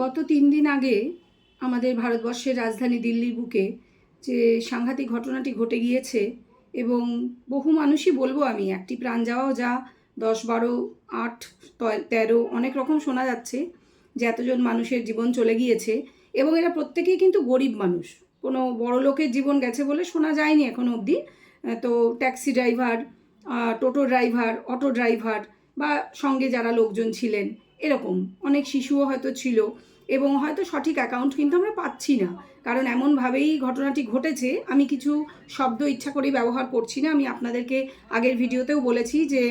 গত তিন দিন আগে আমাদের ভারতবর্ষের রাজধানী দিল্লির বুকে যে সাংঘাতিক ঘটনাটি ঘটে গিয়েছে এবং বহু মানুষই বলব আমি, একটি প্রাণ যাওয়াও যা, দশ, বারো, আট তেরো, অনেক রকম শোনা যাচ্ছে যে এতজন মানুষের জীবন চলে গিয়েছে এবং এরা প্রত্যেকেই কিন্তু গরিব মানুষ। কোনো বড় লোকের জীবন গেছে বলে শোনা যায়নি এখনও অবধি। তো ট্যাক্সি ড্রাইভার টোটো ড্রাইভার, অটো ড্রাইভার বা সঙ্গে যারা লোকজন ছিলেন এরকম। অনেক শিশুও হয়তো ছিল এবং হয়তো সঠিক অ্যাকাউন্ট কিন্তু আমরা পাচ্ছি না। কারণ এমনভাবেই ঘটনাটি ঘটেছে। আমি কিছু শব্দ ইচ্ছা করেই ব্যবহার করছি না। আমি আপনাদেরকে আগের ভিডিওতেও বলেছি যে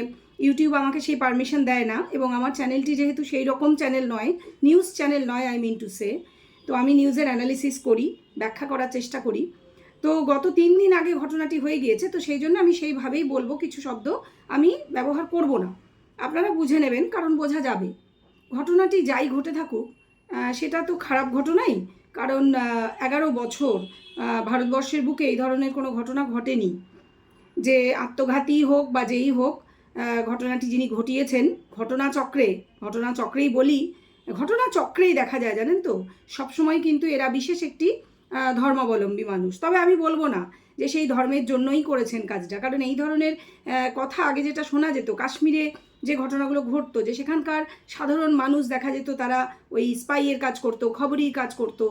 ইউটিউব আমাকে সেই পারমিশন দেয় না এবং আমার চ্যানেলটি যেহেতু সেই রকম চ্যানেল নয় নিউজ চ্যানেল নয় আই মিন টু সে তো আমি নিউজের অ্যানালিসিস করি, ব্যাখ্যা করার চেষ্টা করি। তো গত তিন দিন আগে ঘটনাটি হয়ে গিয়েছে, তো সেই জন্য আমি সেইভাবেই বলব কিছু শব্দ আমি ব্যবহার করব না। আপনারা বুঝে নেবেন, কারণ বোঝা যাবে। ঘটনাটি যাই ঘটে থাকুক সেটা তো খারাপ ঘটনাই। কারণ এগারো বছর ভারতবর্ষের বুকে এই ধরনের কোনো ঘটনা ঘটেনি। যে আত্মঘাতী হোক বা যেই হোক ঘটনাটি যিনি ঘটিয়েছেন, ঘটনাচক্রে, ঘটনাচক্রেই বলি, ঘটনাচক্রেই দেখা যায়, জানেন তো? সবসময় কিন্তু এরা বিশেষ একটি ধর্মাবলম্বী মানুষ। তবে আমি বলব না যে সেই ধর্মের জন্যই করেছেন কাজটা। কারণ এই ধরনের কথা আগে যেটা শোনা যেত কাশ্মীরে যে ঘটনাগুলো ঘটতো যে সেখানকার সাধারণ মানুষ দেখা যেত তারা ওই স্পাইয়ের কাজ করতো খবরই কাজ করতো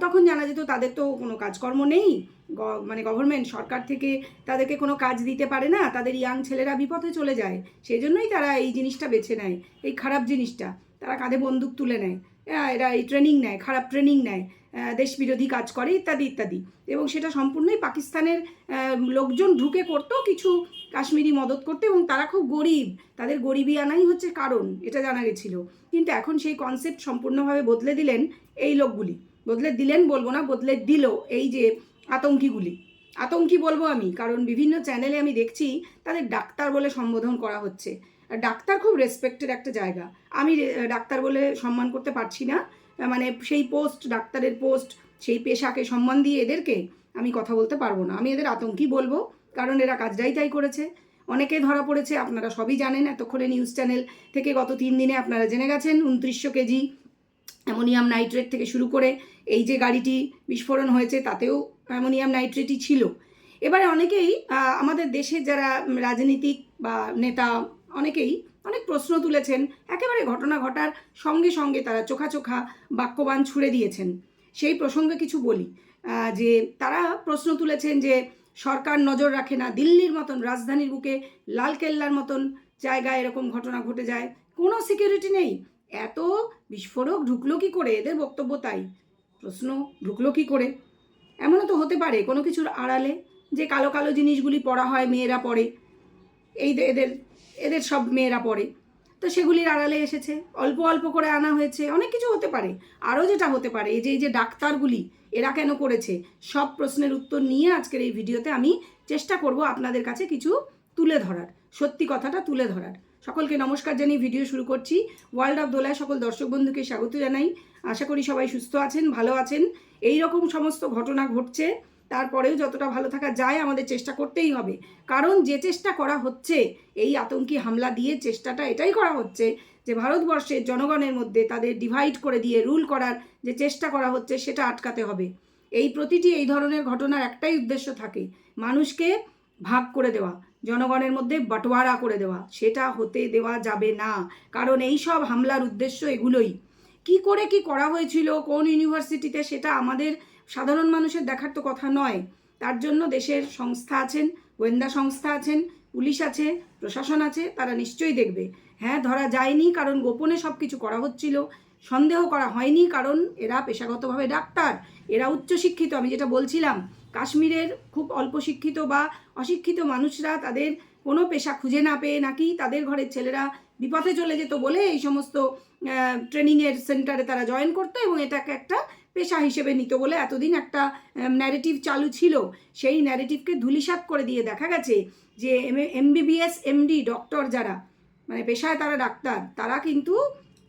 তখন জানা যেত তাদের তো কোনো কাজকর্ম নেই। মানে গভর্নমেন্ট সরকার থেকে তাদেরকে কোনো কাজ দিতে পারে না তাদের ইয়াং ছেলেরা বিপথে চলে যায়। সেই জন্যই তারা এই জিনিসটা বেছে নেয় এই খারাপ জিনিসটা। তারা কাঁধে বন্দুক তুলে নেয়। আহ, এরা এই ট্রেনিং নেয় খারাপ ট্রেনিং নেয়। দেশবিরোধী কাজ করে, ইত্যাদি ইত্যাদি। এবং সেটা সম্পূর্ণই পাকিস্তানের লোকজন ঢুকে করতো কিছু কাশ্মীরি মদত করতে এবং তারা খুব গরিব। তাদের গরিবী আনাই হচ্ছে কারণ, এটা জানা গেছিল। কিন্তু এখন সেই কনসেপ্ট সম্পূর্ণভাবে বদলে দিলেন এই লোকগুলি। বদলে দিলেন বলব না, বদলে দিল এই যে আতঙ্কিগুলি। আতঙ্কি বলব আমি, কারণ বিভিন্ন চ্যানেলে আমি দেখছি, তাদের ডাক্তার বলে সম্বোধন করা হচ্ছে। ডাক্তার খুব রেসপেক্টেড একটা জায়গা। আমি ডাক্তার বলে সম্মান করতে পারছি না। মানে সেই পোস্ট ডাক্তারের পোস্ট সেই পেশাকে সম্মান দিয়ে এদেরকে আমি কথা বলতে পারব না। আমি এদের আতঙ্কি বলব, কারণ এরা কাজটাই তাই করেছে। অনেকে ধরা পড়েছে, আপনারা সবই জানেন, এতক্ষণে নিউজ চ্যানেল থেকে গত তিন দিনে আপনারা জেনে গেছেন, উনত্রিশশো কেজি অ্যামোনিয়াম নাইট্রেট থেকে শুরু করে এই যে গাড়িটি বিস্ফোরণ হয়েছে, তাতেও অ্যামোনিয়াম নাইট্রেটই ছিল। এবারে অনেকেই আমাদের দেশের যারা রাজনীতিক বা নেতা, অনেকেই অনেক প্রশ্ন তুলেছেন। একেবারে ঘটনা ঘটার সঙ্গে সঙ্গে তারা চোখা চোখা বাক্যবান ছুড়ে দিয়েছেন। সেই প্রসঙ্গে কিছু বলি। যে তারা প্রশ্ন তুলেছেন যে সরকার নজর রাখে না, দিল্লির মতন রাজধানীর বুকে লালকেল্লার মতন জায়গায় এরকম ঘটনা ঘটে যায়। কোনো সিকিউরিটি নেই। এত বিস্ফোরক ঢুকলো কি করে? এদের বক্তব্য তাই। প্রশ্ন, ঢুকলো কি করে? এমনও তো হতে পারে কোনো কিছুর আড়ালে যে কালো কালো জিনিসগুলি পড়া হয়, মেয়েরা পড়ে। এই এদের এদের সব মেয়েরা পড়ে। তো সেগুলির আড়ালে এসেছে। অল্প অল্প করে আনা হয়েছে। অনেক কিছু হতে পারে। আরও যেটা হতে পারে, এই যে এই যে ডাক্তারগুলি, এরা কেন করেছে? সব প্রশ্নের উত্তর নিয়ে আজকের এই ভিডিওতে আমি চেষ্টা করব আপনাদের কাছে কিছু তুলে ধরার। সত্যি কথাটা তুলে ধরার। সকলকে নমস্কার জানিয়ে ভিডিও শুরু করছি। ওয়ার্ল্ড অফ দোলায় সকল দর্শক বন্ধুকে স্বাগত জানাই। আশা করি সবাই সুস্থ আছেন, ভালো আছেন। এই রকম সমস্ত ঘটনা ঘটছে। তারপরেও যতটা ভালো থাকা যায় আমাদের চেষ্টা করতেই হবে। কারণ যে চেষ্টা করা হচ্ছে, এই আতঙ্কি হামলা দিয়ে চেষ্টাটা এটাই করা হচ্ছে যে ভারতবর্ষের জনগণের মধ্যে তাদের ডিভাইড করে দিয়ে রুল করার যে চেষ্টা করা হচ্ছে, সেটা আটকাতে হবে। এই প্রতিটি এই ধরনের ঘটনার একটাই উদ্দেশ্য থাকে, মানুষকে ভাগ করে দেওয়া, জনগণের মধ্যে বাটোয়ারা করে দেওয়া। সেটা হতে দেওয়া যাবে না। কারণ এই সব হামলার উদ্দেশ্য এগুলোই। কি করে কি করা হয়েছিল, কোন ইউনিভার্সিটিতে সেটা আমাদের সাধারণ মানুষের দেখার তো কথা নয়। তার জন্য দেশের সংস্থা আছেন, গোয়েন্দা সংস্থা আছেন, পুলিশ আছে, প্রশাসন আছে, তারা নিশ্চয়ই দেখবে। হ্যাঁ ধরা যায়নি কারণ গোপনে সব কিছু করা হচ্ছিল। সন্দেহ করা হয়নি কারণ এরা পেশাগতভাবে ডাক্তার। এরা উচ্চশিক্ষিত, আমি যেটা বলছিলাম, কাশ্মীরের খুব অল্প শিক্ষিত বা অশিক্ষিত মানুষরা তাদের কোনো পেশা খুঁজে না পেয়ে নাকি তাদের ঘরের ছেলেরা বিপথে চলে যেত বলে এই সমস্ত ট্রেনিংয়ের সেন্টারে তারা জয়েন করতো এবং এটাকে একটা পেশা হিসেবে নিত বলে এতদিন একটা ন্যারেটিভ চালু ছিল। সেই ন্যারেটিভকে ধুলিসাৎ করে দিয়ে দেখা গেছে যে, এম, এমবিবিএস, এমডি ডক্টর যারা মানে পেশায় তারা ডাক্তার, তারা কিন্তু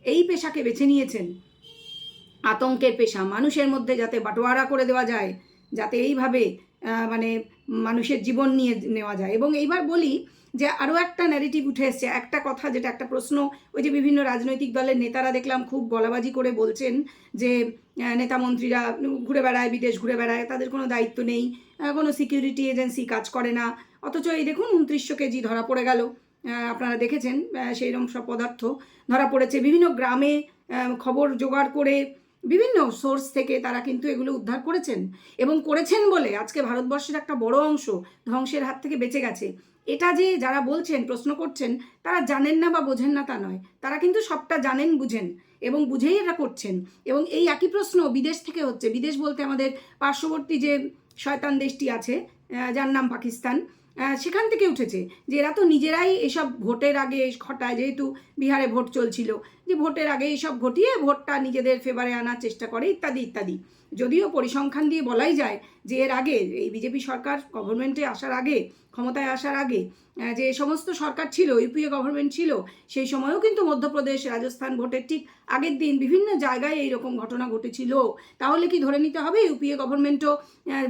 এই পেশাকে বেছে নিয়েছেন। আতঙ্কের পেশা, মানুষের মধ্যে যাতে বাটোয়ারা করে দেওয়া যায়, যাতে এইভাবে মানে মানুষের জীবন নিয়ে নেওয়া যায়। এবং এইবার বলি যে আরও একটা ন্যারেটিভ উঠে এসছে, একটা কথা যেটা, একটা প্রশ্ন, ওই যে বিভিন্ন রাজনৈতিক দলের নেতারা দেখলাম খুব বলাবাজি করে বলছেন যে নেতা মন্ত্রীরা ঘুরে বেড়ায়, বিদেশ ঘুরে বেড়ায়, তাদের কোনো দায়িত্ব নেই কোনো সিকিউরিটি এজেন্সি কাজ করে না। অথচ এই দেখুন উনত্রিশশো কেজি ধরা পড়ে গেল। আপনারা দেখেছেন সেইরকম সব পদার্থ ধরা পড়েছে। বিভিন্ন গ্রামে খবর জোগাড় করে বিভিন্ন সোর্স থেকে তারা কিন্তু এগুলো উদ্ধার করেছেন এবং করেছেন বলে আজকে ভারতবর্ষের একটা বড় অংশ ধ্বংসের হাত থেকে বেঁচে গেছে। এটা যে যারা বলছেন, প্রশ্ন করছেন, তারা জানেন না বা বোঝেন না তা নয়। তারা কিন্তু সবটা জানেন, বুঝেন এবং বুঝেই এটা করছেন এবং এই একই প্রশ্ন বিদেশ থেকে হচ্ছে। বিদেশ বলতে আমাদের পার্শ্ববর্তী যে শয়তান দেশটি আছে যার নাম পাকিস্তান। সেখান থেকে উঠেছে যে এরা তো নিজেরাই এসব ভোটের আগে ঘটায়, যেহেতু বিহারে ভোট চলছিল, যে ভোটের আগে এইসব ঘটিয়ে ভোটটা নিজেদের ফেভারে আনার চেষ্টা করে, ইত্যাদি ইত্যাদি। যদিও পরিসংখ্যান দিয়ে বলাই যায় যে এর আগে এই বিজেপি সরকার গভর্নমেন্টে আসার আগে ক্ষমতায় আসার আগে যে সমস্ত সরকার ছিল, ইউপিএ গভর্নমেন্ট ছিল, সেই সময়ও কিন্তু মধ্যপ্রদেশ রাজস্থান ভোটের ঠিক আগের দিন বিভিন্ন জায়গায় এইরকম ঘটনা ঘটেছিল। তাহলে কি ধরে নিতে হবে? ইউপিএ গভর্নমেন্টও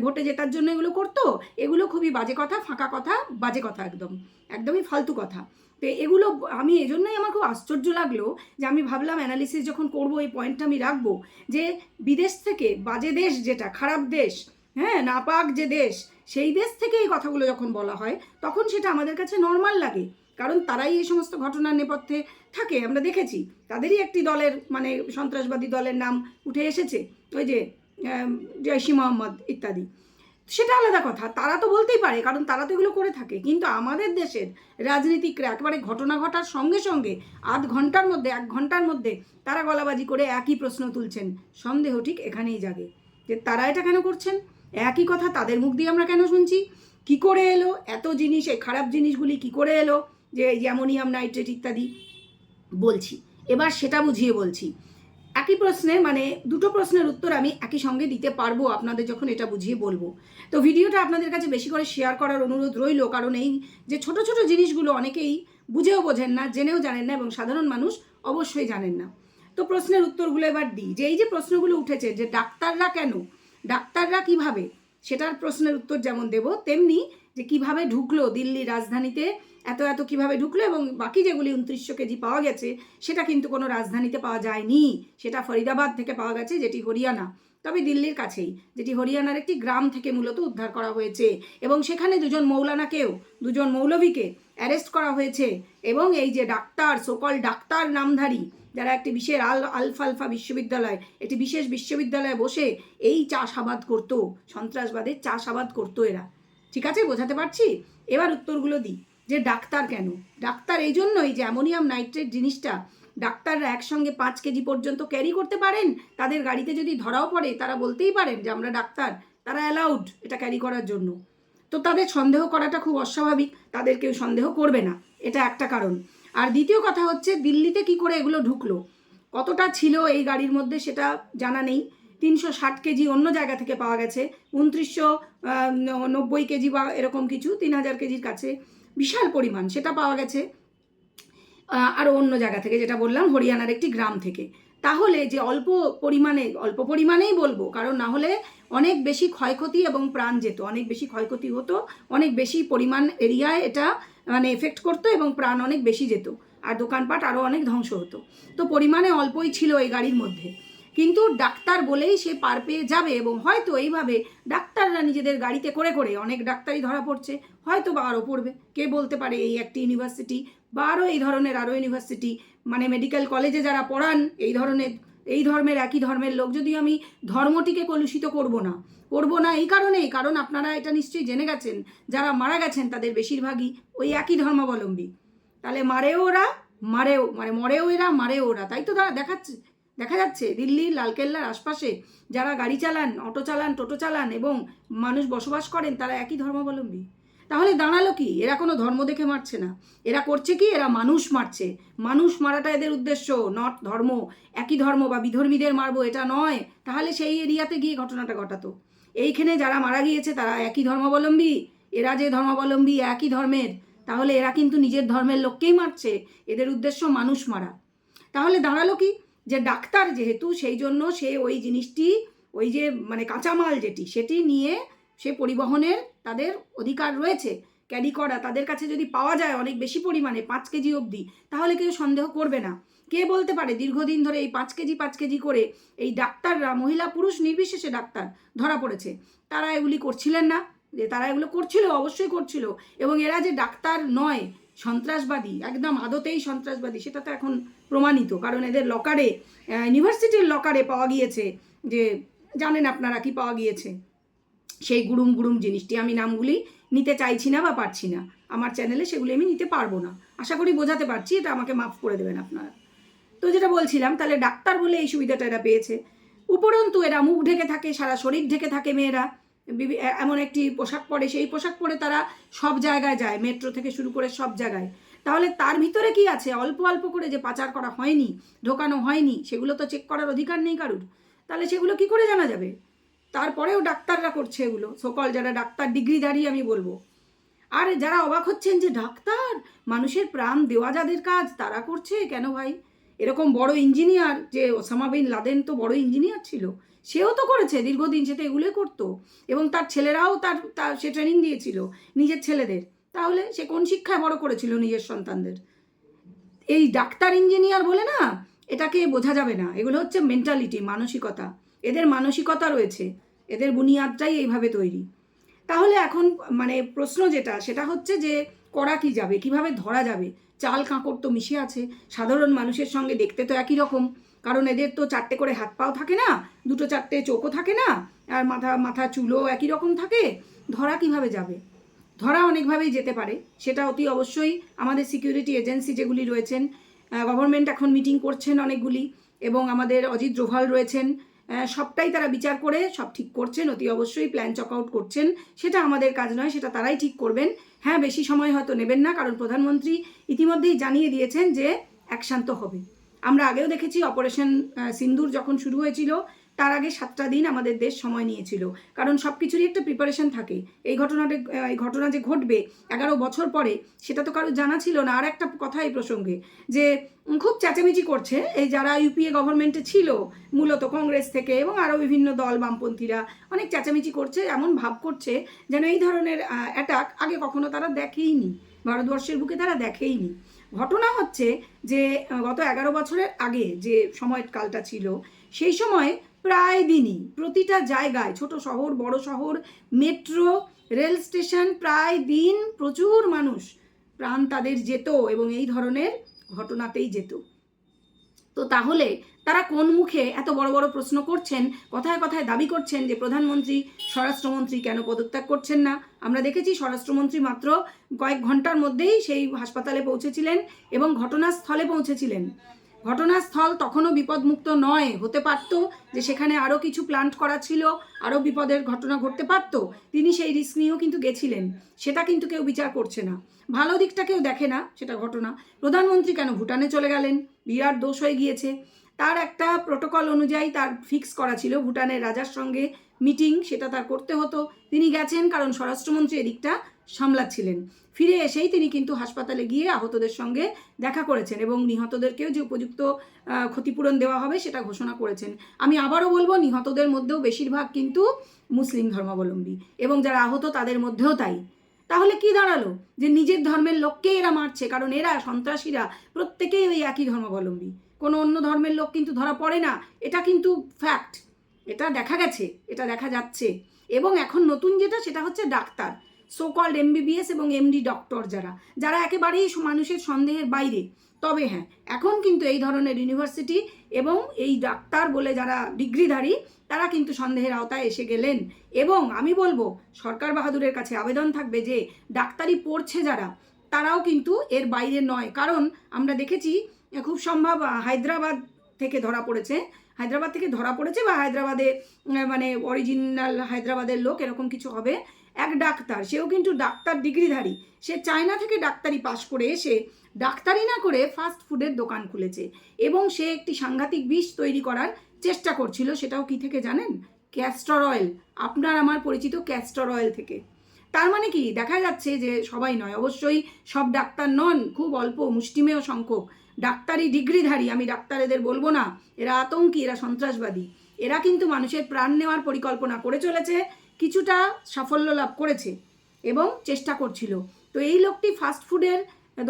ভোটে জেতার জন্য এগুলো করতো? এগুলো খুবই বাজে কথা, ফাঁকা কথা, বাজে কথা একদম, একদমই ফালতু কথা। তো এগুলো আমি এজন্যই আমার খুব আশ্চর্য লাগল যে আমি ভাবলাম অ্যানালিসিস যখন করব, এই পয়েন্টটা আমি রাখব যে বিদেশ থেকে বাজে দেশ যেটা, খারাপ দেশ হ্যাঁ নাপাক যে দেশ সেই দেশ থেকে এই কথাগুলো যখন বলা হয়, তখন সেটা আমাদের কাছে নর্মাল লাগে। কারণ তারাই এই সমস্ত ঘটনার নেপথ্যে থাকে, আমরা দেখেছি। তাদেরই একটি দলের মানে সন্ত্রাসবাদী দলের নাম উঠে এসেছে, ওই যে জয়সি মোহাম্মদ ইত্যাদি। সেটা আলাদা কথা, তারা তো বলতেই পারে, কারণ তারা তো এগুলো করে থাকে। কিন্তু আমাদের দেশের রাজনীতিকরা একেবারে ঘটনা ঘটার সঙ্গে সঙ্গে আধ ঘণ্টার মধ্যে, এক ঘণ্টার মধ্যে তারা গলাবাজি করে একই প্রশ্ন তুলছেন। সন্দেহ ঠিক এখানেই জাগে যে তারা এটা কেন করছেন? একই কথা তাদের মুখ দিয়ে আমরা কেন শুনছি? কি করে এলো? এত জিনিস, এই খারাপ জিনিসগুলি কি করে এলো? যে অ্যামোনিয়াম নাইট্রেট ইত্যাদি বলছি। এবার সেটা বুঝিয়ে বলছি। একই প্রশ্নের মানে দুটো প্রশ্নের উত্তর আমি একই সঙ্গে দিতে পারব আপনাদের যখন এটা বুঝিয়ে বলব। তো ভিডিওটা আপনাদের কাছে বেশি করে শেয়ার করার অনুরোধ রইল, কারণ এই যে ছোট ছোট জিনিসগুলো অনেকেই বুঝেও বোঝেন না, জেনেও জানেন না এবং সাধারণ মানুষ অবশ্যই জানেন না। তো প্রশ্নের উত্তরগুলো এবার দিই। যে এই যে প্রশ্নগুলো উঠেছে যে ডাক্তাররা কেন ডাক্তাররা কীভাবে? সেটার প্রশ্নের উত্তর যেমন দেব, তেমনি যে কীভাবে ঢুকলো দিল্লি রাজধানীতে, এত এত কীভাবে ঢুকলো এবং বাকি যেগুলি উনত্রিশশো কেজি পাওয়া গেছে, সেটা কিন্তু কোনো রাজধানীতে পাওয়া যায়নি। সেটা ফরিদাবাদ থেকে পাওয়া গেছে, যেটি হরিয়ানা। তবে দিল্লির কাছেই, যেটি হরিয়ানার একটি গ্রাম থেকে মূলত উদ্ধার করা হয়েছে এবং সেখানে দুজন মৌলানাকেও, দুজন মৌলভীকে অ্যারেস্ট করা হয়েছে এবং এই যে ডাক্তার সকল ডাক্তার নামধারী যারা একটি বিশেষ আল, আলফালফা বিশ্ববিদ্যালয়, একটি বিশেষ বিশ্ববিদ্যালয়ে বসে এই চাষাবাদ করতো, সন্ত্রাসবাদের চাষাবাদ করতো এরা। ঠিক আছে? বোঝাতে পারছি? এবার উত্তরগুলো দিই। যে ডাক্তার কেন? ডাক্তার এই জন্যই যে অ্যামোনিয়াম নাইট্রেট জিনিসটা ডাক্তাররা একসঙ্গে পাঁচ কেজি পর্যন্ত ক্যারি করতে পারেন, তাদের গাড়িতে যদি ধরাও পড়ে, তারা বলতেই পারেন যে আমরা ডাক্তার, তারা অ্যালাউড এটা ক্যারি করার জন্য। তো তাদের সন্দেহ করাটা খুব অস্বাভাবিক, তাদের কেউ সন্দেহ করবে না। এটা একটা কারণ। আর দ্বিতীয় কথা হচ্ছে, দিল্লিতে কি করে এগুলো ঢুকলো? কতটা ছিল এই গাড়ির মধ্যে সেটা জানা নেই। তিনশো ষাট কেজি অন্য জায়গা থেকে পাওয়া গেছে। উনত্রিশশো নব্বই কেজি বা এরকম কিছু, তিন হাজার কেজির কাছে বিশাল পরিমাণ সেটা পাওয়া গেছে। আরও অন্য জায়গা থেকে যেটা বললাম, হরিয়ানার একটি গ্রাম থেকে। তাহলে যে অল্প পরিমাণে, অল্প পরিমাণেই বলব, কারণ না হলে অনেক বেশি ক্ষয়ক্ষতি এবং প্রাণ যেত। অনেক বেশি ক্ষয়ক্ষতি হতো, অনেক বেশি পরিমাণ এরিয়ায় এটা মানে এফেক্ট করতো এবং প্রাণ অনেক বেশি যেত। আর দোকানপাট আরও অনেক ধ্বংস হতো। তো পরিমাণে অল্পই ছিল এই গাড়ির মধ্যে। কিন্তু ডাক্তার বলেই সে পার পেয়ে যাবে এবং হয়তো এইভাবে ডাক্তাররা নিজেদের গাড়িতে করে করে অনেক ডাক্তারই ধরা পড়ছে, হয়তো বা আরও পড়বে। কে বলতে পারে এই একটি ইউনিভার্সিটি বা আরও এই ধরনের আরও ইউনিভার্সিটি মানে মেডিকেল কলেজে যারা পড়ান, এই ধরনের এই ধর্মের একই ধর্মের লোক। যদি আমি ধর্মটিকে কলুষিত করব না করব না এই কারণেই, কারণ আপনারা এটা নিশ্চয়ই জেনে গেছেন, যারা মারা গেছেন তাদের বেশিরভাগই ওই একই ধর্মাবলম্বী। তাহলে মারেও ওরা, মারেও মানে মরেও এরা, মারেও ওরা, তাই তো তারা দেখাচ্ছে, দেখা যাচ্ছে দিল্লির লালকেল্লার আশপাশে যারা গাড়ি চালান, অটো চালান, টোটো চালান এবং মানুষ বসবাস করেন, তারা একই ধর্মাবলম্বী। তাহলে দাঁড়াল কি? এরা কোনো ধর্ম দেখে মারছে না। এরা করছে কি? এরা মানুষ মারছে। মানুষ মারাটা এদের উদ্দেশ্য নট ধর্ম। একই ধর্ম বা বিধর্মীদের মারবো, এটা নয়। তাহলে সেই এরিয়াতে গিয়ে ঘটনাটা ঘটাতো। এইখানে যারা মারা গিয়েছে, তারা একই ধর্মাবলম্বী। এরা যে ধর্মাবলম্বী একই ধর্মের, তাহলে এরা কিন্তু নিজের ধর্মের লোককেই মারছে। এদের উদ্দেশ্য মানুষ মারা। তাহলে দাঁড়াল কি? যে ডাক্তার যেহেতু, সেই জন্য সে ওই জিনিসটি, ওই যে মানে কাঁচামাল যেটি, সেটি নিয়ে সে পরিবহনের তাদের অধিকার রয়েছে। ক্যারি করা তাদের কাছে যদি পাওয়া যায় অনেক বেশি পরিমাণে, পাঁচ কেজি অবধি, তাহলে কেউ সন্দেহ করবে না। কে বলতে পারে দীর্ঘদিন ধরে এই পাঁচ কেজি পাঁচ কেজি করে এই ডাক্তাররা, মহিলা পুরুষ নির্বিশেষে ডাক্তার ধরা পড়েছে। তারা এগুলি করছিলেন না। যে তারা এগুলো করছিল, অবশ্যই করছিল। এবং এরা যে ডাক্তার নয়, সন্ত্রাসবাদী, একদম আদতেই সন্ত্রাসবাদী, সেটা তো এখন প্রমাণিত। কারণ এদের লকারে ইউনিভার্সিটির লকারে পাওয়া গিয়েছে যে, জানেন আপনারা কি পাওয়া গিয়েছে? সেই গুড়ুম গুড়ুম জিনিসটি আমি নামগুলি নিতে চাইছি না বা পারছি না। আমার চ্যানেলে সেগুলি আমি নিতে পারব না। আশা করি বোঝাতে পারছি, এটা আমাকে মাফ করে দেবেন আপনারা। তো যেটা বলছিলাম, তাহলে ডাক্তার বলে এই সুবিধাটা এরা পেয়েছে। উপরন্তু এরা মুখ ঢেকে থাকে, সারা শরীর ঢেকে থাকে মেয়েরা। এমন একটি পোশাক পরে, সেই পোশাক পরে তারা সব জায়গায় যায়, মেট্রো থেকে শুরু করে সব জায়গায়। তাহলে তার ভিতরে কি আছে? অল্প অল্প করে যে পাচার করা হয়নি, ঢোকানো হয়নি, সেগুলো তো চেক করার অধিকার নেই কারুর। তাহলে সেগুলো কি করে জানা যাবে? তারপরেও ডাক্তাররা করছে এগুলো। সকল যারা ডাক্তার ডিগ্রিধারী আমি বলব। আর যারা অবাক হচ্ছেন যে, ডাক্তার, মানুষের প্রাণ দেওয়া যাদের কাজ, তারা করছে কেন ভাই? এরকম বড় ইঞ্জিনিয়ার যে, ওসামা বিন লাদেন তো বড় ইঞ্জিনিয়ার ছিল, সেও তো করেছে, দীর্ঘদিন সে তো এগুলোই করতো। এবং তার ছেলেরাও তার তার, সে ট্রেনিং দিয়েছিল নিজের ছেলেদের। তাহলে সে কোন শিক্ষায় বড় করেছিল নিজের সন্তানদের? এই ডাক্তার ইঞ্জিনিয়ার বলে না, এটাকে বোঝা যাবে না। এগুলো হচ্ছে মেন্টালিটি মানসিকতা। এদের মানসিকতা রয়েছে। এদের বুনিয়াদটাই এইভাবে তৈরি। তাহলে এখন মানে প্রশ্ন যেটা, সেটা হচ্ছে যে করা কি যাবে, কীভাবে ধরা যাবে? চাল কাঁকড় তো মিশে আছে, সাধারণ মানুষের সঙ্গে দেখতে তো একই রকম। কারণ এদের তো চারটে করে হাত পাও থাকে না, দুটো চারটে চোখও থাকে না, আর মাথা মাথা, চুলও একই রকম থাকে। ধরা কীভাবে যাবে? ধরা অনেকভাবেই যেতে পারে, সেটা অতি অবশ্যই আমাদের সিকিউরিটি এজেন্সি যেগুলি রয়েছেন গভর্নমেন্ট এখন মিটিং করছেন অনেকগুলি, এবং আমাদের অজিত ডোভাল রয়েছেন সবটাই তারা বিচার করে, সব ঠিক করছেন, অতি অবশ্যই প্ল্যান চক আউট করছেন। সেটা আমাদের কাজ নয়, সেটা তারাই ঠিক করবেন। হ্যাঁ বেশি সময় হয়তো নেবেন না, কারণ প্রধানমন্ত্রী ইতিমধ্যেই জানিয়ে দিয়েছেন যে অ্যাকশান তো হবে। আমরা আগেও দেখেছি অপারেশন সিন্দুর যখন শুরু হয়েছিল তার আগে সাতটা দিন আমাদের দেশ সময় নিয়েছিল। কারণ সব কিছুরই একটা প্রিপারেশন থাকে। এই ঘটনাটা, এই ঘটনা যে ঘটবে এগারো বছর পরে, সেটা তো কারও জানা ছিল না। আর একটা কথা এই প্রসঙ্গে, যে খুব চেঁচামেচি করছে, এই যারা ইউপিএ গভর্নমেন্টে ছিল, মূলত কংগ্রেস থেকে এবং আরও বিভিন্ন দল, বামপন্থীরা, অনেক চেঁচামেচি করছে, এমন ভাব করছে যেন এই ধরনের অ্যাটাক আগে কখনো তারা দেখেইনি। ভারতবর্ষের বুকে তারা দেখেইনি। ঘটনা হচ্ছে যে, গত এগারো বছরের আগে যে সময়কালটা ছিল, সেই সময় প্রায় দিনই। প্রতিটা জায়গায়, ছোট শহর, বড় শহর, মেট্রো, রেল স্টেশন, প্রায় দিন প্রচুর মানুষ প্রাণ তাদের যেত এবং এই ধরনের ঘটনাতেই যেত। তো তাহলে তারা কোন মুখে এত বড় বড় প্রশ্ন করছেন, কথায় কথায় দাবি করছেন যে প্রধানমন্ত্রী, স্বরাষ্ট্রমন্ত্রী কেন পদত্যাগ করছেন না? আমরা দেখেছি স্বরাষ্ট্রমন্ত্রী মাত্র কয়েক ঘণ্টার মধ্যেই সেই হাসপাতালে পৌঁছেছিলেন এবং ঘটনাস্থলে পৌঁছেছিলেন। ঘটনাস্থল তখনও বিপদমুক্ত নয়। হতে পারত যে সেখানে আরও কিছু প্লান্ট করা ছিল আরও বিপদের ঘটনা ঘটতে পারত। তিনি সেই রিস্ক নিয়েও কিন্তু গেছিলেন। সেটা কিন্তু কেউ বিচার করছে না। ভালো দিকটা কেউ দেখে না সেটা ঘটনা। প্রধানমন্ত্রী কেন ভুটানে চলে গেলেন? বিরাট দোষ হয়ে গিয়েছে। তার একটা প্রোটোকল অনুযায়ী তার ফিক্স করা ছিল। ভুটানের রাজার সঙ্গে মিটিং সেটা তার করতে হতো। তিনি গেছেন কারণ স্বরাষ্ট্রমন্ত্রী এদিকটা সামলাচ্ছিলেন। ফিরে এসেই তিনি কিন্তু হাসপাতালে গিয়ে আহতদের সঙ্গে দেখা করেছেন এবং নিহতদেরকেও যে উপযুক্ত ক্ষতিপূরণ দেওয়া হবে সেটা ঘোষণা করেছেন। আমি আবারও বলব, নিহতদের মধ্যেও বেশিরভাগ কিন্তু মুসলিম ধর্মাবলম্বী এবং যারা আহত তাদের মধ্যেও তাই। তাহলে কি দাঁড়াল? যে নিজের ধর্মের লোককে এরা মারছে, কারণ এরা সন্ত্রাসীরা প্রত্যেকেই ওই একই ধর্মাবলম্বী। কোনো অন্য ধর্মের লোক কিন্তু ধরা পড়ে না, এটা কিন্তু ফ্যাক্ট এটা দেখা গেছে, এটা দেখা যাচ্ছে। এবং এখন নতুন যেটা, সেটা হচ্ছে ডাক্তার। সো কল্ড এমবিবিএস এবং এমডি ডক্টর যারা যারা একেবারেই মানুষের সন্দেহের বাইরে। তবে হ্যাঁ এখন কিন্তু এই ধরনের ইউনিভার্সিটি এবং এই ডাক্তার বলে যারা ডিগ্রিধারী, তারা কিন্তু সন্দেহের আওতায় এসে গেলেন। এবং আমি বলব, সরকার বাহাদুরের কাছে আবেদন থাকবে যে, ডাক্তারি পড়ছে যারা, তারাও কিন্তু এর বাইরে নয়। কারণ আমরা দেখেছি, খুব সম্ভব হায়দ্রাবাদ থেকে ধরা পড়েছে। হায়দ্রাবাদ থেকে ধরা পড়েছে বা হায়দ্রাবাদে মানে অরিজিনাল হায়দ্রাবাদের লোক এরকম কিছু হবে। এক ডাক্তার, সেও কিন্তু ডাক্তার ডিগ্রিধারী। সে চায়না থেকে ডাক্তারি পাশ করে এসে ডাক্তারি না করে ফাস্ট ফুডের দোকান খুলেছে এবং সে একটি সাংঘাতিক বিষ তৈরি করার চেষ্টা করছিল। সেটাও কি থেকে জানেন? ক্যাস্টর অয়েল আপনার আমার পরিচিত ক্যাস্টর অয়েল থেকে। তার মানে কি? দেখা যাচ্ছে যে সবাই নয়, অবশ্যই সব ডাক্তার নন, খুব অল্প, মুষ্টিমেয় সংখ্যক। ডাক্তারি ডিগ্রিধারী, আমি ডাক্তার এদের বলব না, এরা আতঙ্কি, এরা সন্ত্রাসবাদী। এরা কিন্তু মানুষের প্রাণ নেওয়ার পরিকল্পনা করে চলেছে, কিছুটা সাফল্য লাভ করেছে এবং চেষ্টা করছিল। তো এই লোকটি ফাস্ট ফুডের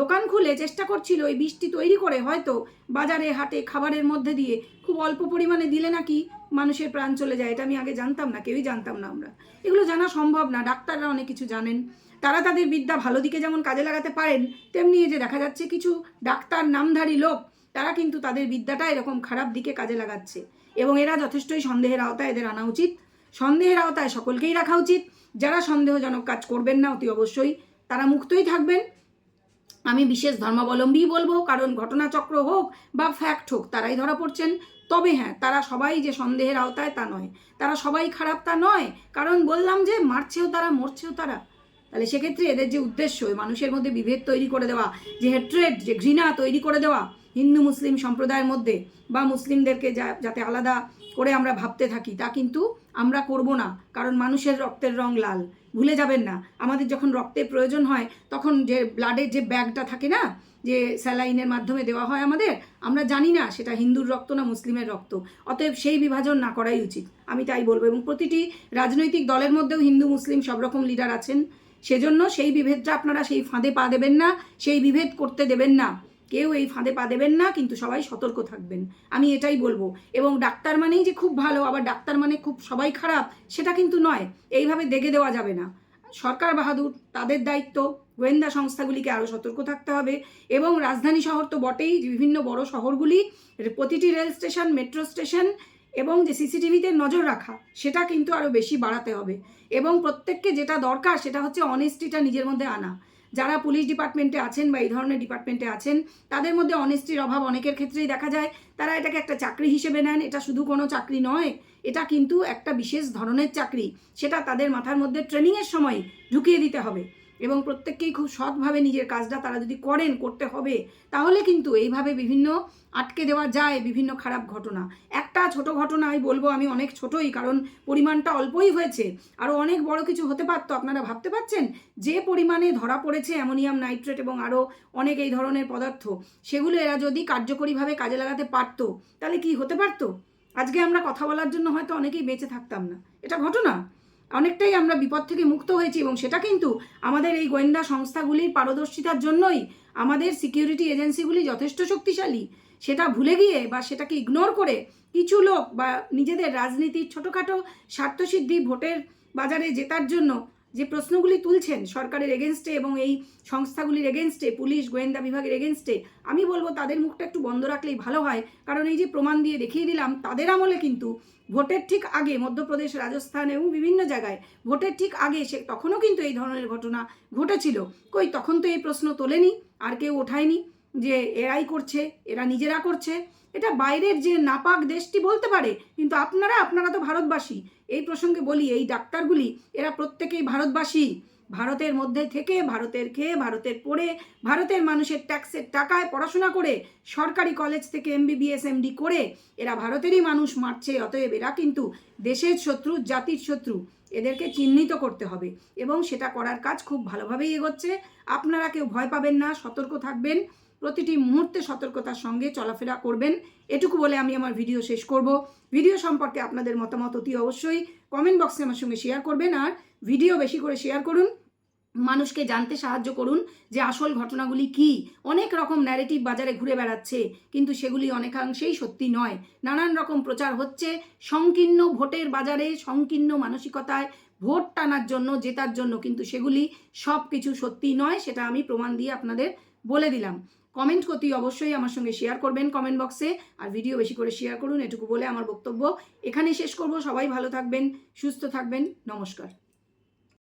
দোকান খুলে চেষ্টা করছিল এই বৃষ্টি তৈরি করে, হয়তো বাজারে, হাটে, খাবারের মধ্যে দিয়ে খুব অল্প পরিমাণে দিলে নাকি মানুষের প্রাণ চলে যায়, এটা আমি আগে জানতাম না, কেউই জানতাম না আমরা। এগুলো জানা সম্ভব না, ডাক্তাররা অনেক কিছু জানেন। তারা তাদের বিদ্যা ভালো দিকে যেমন কাজে লাগাতে পারেন, তেমনি যে দেখা যাচ্ছে কিছু ডাক্তার, নামধারী লোক, তারা কিন্তু তাদের বিদ্যাটা এরকম খারাপ দিকে কাজে লাগাচ্ছে। এবং এরা যথেষ্টই সন্দেহের আওতায় এদের আনা উচিত। সন্দেহের আওতায় সকলকেই রাখা উচিত। যারা সন্দেহজনক কাজ করবেন না, অতি অবশ্যই তারা মুক্তই থাকবেন। আমি বিশেষ ধর্মাবলম্বী বলব, কারণ ঘটনাচক্র হোক বা ফ্যাক্ট হোক, তারাই ধরা পড়ছেন। তবে হ্যাঁ তারা সবাই যে সন্দেহের আওতায় তা নয়। তারা সবাই খারাপ তা নয়। কারণ বললাম যে, মারছেও তারা, মরছেও তারা। তাহলে সেক্ষেত্রে এদের যে উদ্দেশ্য মানুষের মধ্যে বিভেদ তৈরি করে দেওয়া, যে হেট্রেড যে ঘৃণা তৈরি করে দেওয়া, হিন্দু, মুসলিম সম্প্রদায়ের মধ্যে বা মুসলিমদেরকে যাতে আলাদা করে আমরা ভাবতে থাকি, তা কিন্তু আমরা করব না। কারণ মানুষের রক্তের রং লাল। ভুলে যাবেন না, আমাদের যখন রক্তের প্রয়োজন হয়, তখন যে ব্লাডের যে ব্যাগটা থাকে না, যে স্যালাইনের মাধ্যমে দেওয়া হয় আমাদের, আমরা জানি না সেটা হিন্দুর রক্ত না মুসলিমের রক্ত। অতএব সেই বিভাজন না করাই উচিত। আমি তাই বলব এবং প্রতিটি রাজনৈতিক দলের মধ্যেও হিন্দু, মুসলিম সব রকম লিডার আছেন। সেজন্য সেই বিভেদটা আপনারা সেই ফাঁদে পা দেবেন না, সেই বিভেদ করতে দেবেন না। কেউ এই ফাঁদে পা দেবেন না, কিন্তু সবাই সতর্ক থাকবেন। আমি এটাই বলব। এবং ডাক্তার মানেই যে খুব ভালো, আবার ডাক্তার মানে খুব সবাই খারাপ, সেটা কিন্তু নয়। এইভাবে দেখে দেওয়া যাবে না। সরকার বাহাদুর, তাদের দায়িত্ব। গোয়েন্দা সংস্থাগুলিকে আরও সতর্ক থাকতে হবে। এবং রাজধানী শহর তো বটেই, বিভিন্ন বড় শহরগুলি, প্রতিটি রেল স্টেশন, মেট্রো স্টেশন এবং যে সিসিটিভিতে নজর রাখা, সেটা কিন্তু আরও বেশি বাড়াতে হবে। এবং প্রত্যেককে যেটা দরকার, সেটা হচ্ছে অনেস্টিটা নিজের মধ্যে আনা। যারা পুলিশ ডিপার্টমেন্টে আছেন বা এই ধরনের ডিপার্টমেন্টে আছেন, তাদের মধ্যে অনেস্টির অভাব অনেকের ক্ষেত্রেই দেখা যায়। তারা এটাকে একটা চাকরি হিসেবে নেন, এটা শুধু কোনো চাকরি নয়, এটা কিন্তু একটা বিশেষ ধরনের চাকরি। সেটা তাদের মাথার মধ্যে ট্রেনিংয়ের সময় ঢুকিয়ে দিতে হবে। এবং প্রত্যেককেই খুব সৎভাবে নিজের কাজটা তারা যদি করেন, করতে হবে, তাহলে কিন্তু এইভাবে বিভিন্ন আটকে দেওয়া যায় বিভিন্ন খারাপ ঘটনা। একটা ছোট ঘটনায় বলব, আমি অনেক ছোটই, কারণ পরিমাণটা অল্পই হয়েছে। আরও অনেক বড় কিছু হতে পারতো, আপনারা ভাবতে পারছেন? যে পরিমাণে ধরা পড়েছে অ্যামোনিয়াম, নাইট্রেট এবং আরও অনেক এই ধরনের পদার্থ, সেগুলো এরা যদি কার্যকরীভাবে কাজে লাগাতে পারতো, তাহলে কি হতে পারতো? আজকে আমরা কথা বলার জন্য হয়তো অনেকেই বেঁচে থাকতাম না। এটা ঘটনা। অনেকটাই আমরা বিপদ থেকে মুক্ত হয়েছি এবং সেটা কিন্তু আমাদের এই গোয়েন্দা সংস্থাগুলির পারদর্শিতার জন্যই আমাদের সিকিউরিটি এজেন্সিগুলি যথেষ্ট শক্তিশালী। সেটা ভুলে গিয়ে বা সেটাকে ইগনোর করে কিছু লোক বা নিজেদের রাজনীতির ছোটোখাটো স্বার্থসিদ্ধি ভোটের বাজারে জেতার জন্য যে প্রশ্নগুলি তুলছেন সরকারের এগেনস্টে এবং এই সংস্থাগুলির এগেনস্টে পুলিশ, গোয়েন্দা বিভাগের এগেনস্টে আমি বলব তাদের মুখটা একটু বন্ধ রাখলেই ভালো হয়। কারণ এই যে প্রমাণ দিয়ে দেখিয়ে দিলাম, তাদের আমলে কিন্তু ভোটের ঠিক আগে মধ্যপ্রদেশ, রাজস্থান এবং বিভিন্ন জায়গায় ভোটের ঠিক আগে সে তখনও কিন্তু এই ধরনের ঘটনা ঘটেছিল। কই, তখন তো এই প্রশ্ন তোলেনি, আর কেউ ওঠায়নি যে এরাই করছে, এরা নিজেরা করছে। এটা বাইরের যে নাপাক দেশটি বলতে পারে, কিন্তু আপনারা আপনারা তো ভারতবাসী। এই প্রসঙ্গে বলি, এই ডাক্তারগুলি, এরা প্রত্যেকেই ভারতবাসী। ভারতের মধ্যে থেকে, ভারতের খেয়ে, ভারতের পড়ে, ভারতের মানুষের ট্যাক্সের টাকায় পড়াশোনা করে, সরকারি কলেজ থেকে এমবিবিএস, এমডি করে, এরা ভারতেরই মানুষ মারছে, অতএব এরা কিন্তু দেশের শত্রু, জাতির শত্রু। এদেরকে চিহ্নিত করতে হবে এবং সেটা করার কাজ খুব ভালোভাবেই এগোচ্ছে। আপনারা কেউ ভয় পাবেন না, সতর্ক থাকবেন। প্রতিটি মুহূর্তে সতর্কতার সঙ্গে চলাফেরা করবেন। এটুকু বলে আমি আমার ভিডিও শেষ করব। ভিডিও সম্পর্কে আপনাদের মতামত অতি অবশ্যই কমেন্ট বক্সে আমার সঙ্গে শেয়ার করবেন আর ভিডিও বেশি করে শেয়ার করুন। মানুষকে জানতে সাহায্য করুন যে আসল ঘটনাগুলি কি। অনেক রকম ন্যারেটিভ বাজারে ঘুরে বেড়াচ্ছে, কিন্তু সেগুলি অনেকাংশেই সত্যি নয়। নানান রকম প্রচার হচ্ছে, সংকীর্ণ ভোটের বাজারে, সংকীর্ণ মানসিকতায় ভোট টানার জন্য, জেতার জন্য, কিন্তু সেগুলি সব কিছু সত্যি নয়, সেটা আমি প্রমাণ দিয়ে আপনাদের বলে দিলাম। কমেন্ট করতেই অবশ্যই আমার সঙ্গে শেয়ার করবেন কমেন্ট বক্সে আর ভিডিও বেশি করে শেয়ার করুন, এটুকু বলে আমার বক্তব্য। এখানে শেষ করব। সবাই ভালো থাকবেন, সুস্থ থাকবেন। নমস্কার।